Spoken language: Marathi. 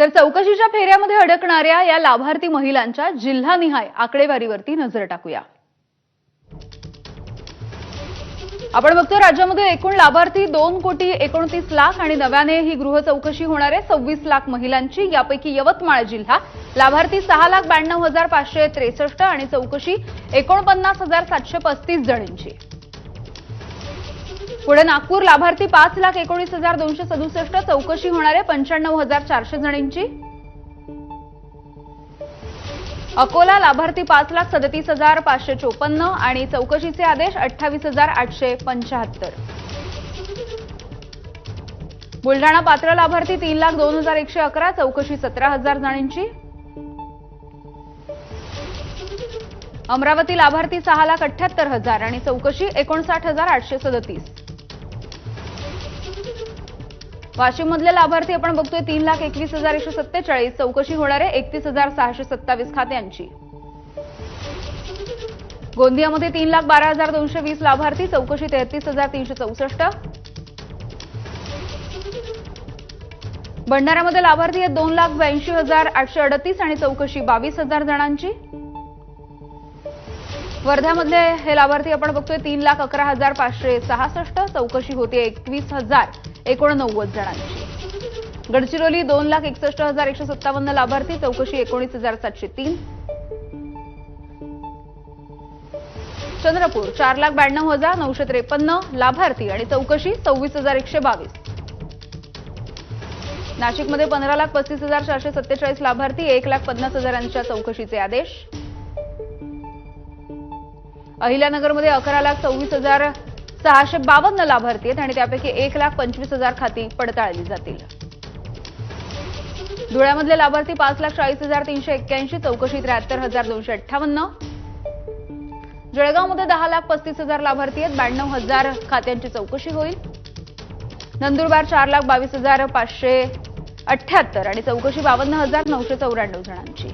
तर चौकशीच्या फेऱ्यामध्ये अडकणाऱ्या या लाभार्थी महिलांच्या जिल्हानिहाय आकडेवारीवरती नजर टाकूया. आपण बघतो राज्यामध्ये एकूण लाभार्थी दोन कोटी एकोणतीस लाख आणि नव्याने ही गृह चौकशी होणार आहे. सव्वीस लाख महिलांची यापैकी यवतमाळ जिल्हा लाभार्थी सहा लाख ब्याण्णव हजार पाचशे त्रेसष्ट आणि चौकशी एकोणपन्नास हजार सातशे पस्तीस जणींची. पुढे नागपूर लाभार्थी पाच लाख एकोणीस हजार दोनशे सदुसष्ट चौकशी होणार आहे. पंच्याण्णव हजार चारशे जणींची. अकोला लाभार्थी पाच लाख सदतीस हजार पाचशे चोपन्न आणि चौकशीचे आदेश अठ्ठावीस हजार आठशे पंचाहत्तर बुलढाणा पात्र लाभार्थी तीन लाख दोन हजार एकशे अकरा चौकशी सतरा हजार जणांची. अमरावती लाभार्थी सहा लाख अठ्याहत्तर हजार आणि चौकशी एकोणसाठ हजार आठशे सदतीस. वाशिममधले लाभार्थी आपण बघतोय तीन लाख एकवीस हजार एकशे सत्तेचाळीस. चौकशी होणार आहे एकतीस हजार सहाशे सत्तावीस खात्यांची गोंदियामध्ये तीन लाख बारा हजार दोनशे वीस लाभार्थी. चौकशी तेहतीस हजार तीनशे चौसष्ट. भंडाऱ्यामध्ये लाभार्थी आहेत दोन लाख ब्याऐंशी हजार आठशे अडतीस आणि चौकशी बावीस हजार जणांची. वर्ध्यामधले हे लाभार्थी आपण बघतोय तीन लाख अकरा हजार पाचशे सहासष्ट. चौकशी होते एकवीस हजार एकोणनव्वद जणांची. गडचिरोली दोन लाख एकसष्ट हजार एकशे सत्तावन्न लाभार्थी चौकशी एकोणीस हजार सातशे तीन. चंद्रपूर चार लाख ब्याण्णव हजार नऊशे त्रेपन्न लाभार्थी आणि चौकशी सव्वीस हजार एकशे बावीस. नाशिकमध्ये पंधरा लाख पस्तीस हजार चारशे सत्तेचाळीस लाभार्थी एक लाख पन्नास हजारांच्या चौकशीचे आदेश. अहिल्यानगरमध्ये अकरा लाख सव्वीस हजार सहाशे बावन्न लाभार्थी आहेत आणि त्यापैकी एक लाख पंचवीस हजार खाती पडताळली जातील. धुळ्यामधले लाभार्थी पाच लाख चाळीस हजार तीनशे एक्क्याऐंशी चौकशी त्र्याहत्तर हजार दोनशे अठ्ठावन्न. जळगावमध्ये दहा लाख पस्तीस हजार लाभार्थी आहेत ब्याण्णव हजार खात्यांची चौकशी होईल. नंदुरबार चार लाख बावीस हजार पाचशे अठ्ठ्याहत्तर आणि चौकशी बावन्न हजार नऊशे चौऱ्याण्णव जणांची.